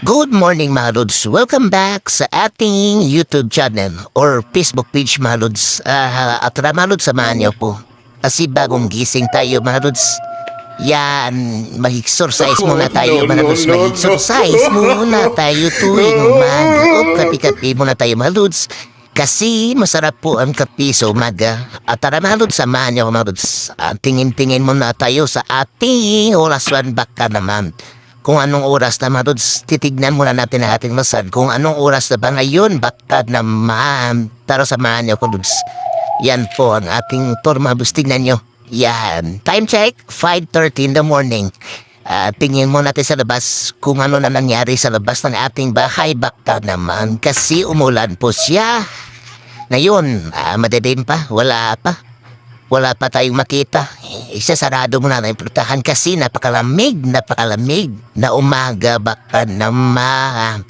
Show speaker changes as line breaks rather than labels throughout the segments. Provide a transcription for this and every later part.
Good morning mga Lods. Welcome back sa ating YouTube channel or Facebook page mga Lods. Ah, at tara mga Lods, samahan niyo po. Kasi bagong gising tayo mga Lods. Yan, mag-exercise muna tayo mga Lods. Mag-exercise muna tayo tuwing umaga. O kapi-kapi muna tayo mga Lods. Kasi masarap po ang kape sa umaga. At tara mga Lods, samahan niyo mga Lods. Ah, tingin-tingin muna tayo sa ating oraswan baka naman kung anong oras na marods, titignan muna natin ang ating masan. Kung anong oras na ba ngayon, baka naman. Tara samahan niyo ko, Lods. Yan po ang ating tour, mabus. Tignan niyo. Yan. Time check, 5.30 in the morning. Ah, tingin mo natin sa labas kung ano na nangyari sa labas ng ating bahay. Baka naman kasi umulan po siya. Ngayon, ah, madilim pa, wala pa. Wala pa tayong makita. Isasarado mo na ng pultahan kasi napakalamig, napakalamig na umaga baka naman.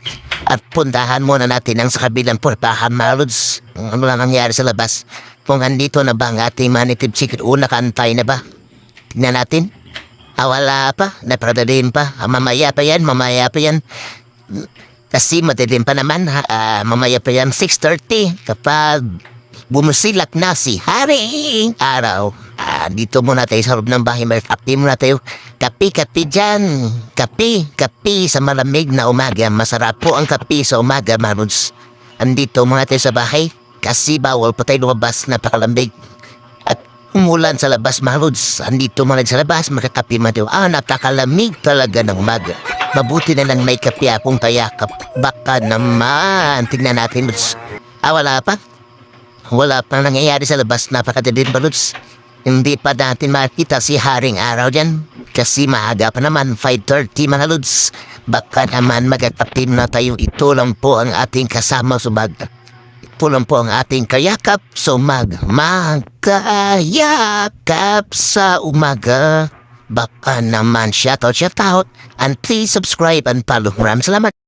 At puntahan muna natin ang sa kabilang pultahan, Marods. Ano na nangyari sa labas? Kung andito na ba ang ating manitib secret o nakantay na ba? Tignan natin. Ah, wala pa. Napradalin pa. Ah, mamaya pa yan, mamaya pa yan. Kasi madilim pa naman, ha? Ah, mamaya pa yan, 6.30. Kapag bumusilak na si Haring Araw. Ah, dito muna tayo sa loob ng bahay. Kape muna tayo. Kape dyan. Kape sa malamig na umaga. Masarap po ang kape sa umaga, Maruds. Andito muna tayo sa bahay. Kasi bawal pa tayo lumabas. Napakalamig. At umulan sa labas, Maruds. Andito muna sa labas. Makakape muna tayo. Ah, napakalamig talaga ng umaga. Mabuti na lang may kape akong kayakap. Baka naman. Tingnan natin, Maruds. Ah, wala pa? Wala pang nangyayari sa labas, napakadilim baluts. Hindi pa natin makita si Haring Araw dyan. Kasi maaga pa naman, 5.30 mga lods. Baka naman magkatapin na tayo. Ito lang po ang ating kasama sumag. Ito lang po ang ating kayakap sumag. Magkayakap sa umaga. Baka naman shoutout, shoutout. And please subscribe and follow. Maraming salamat.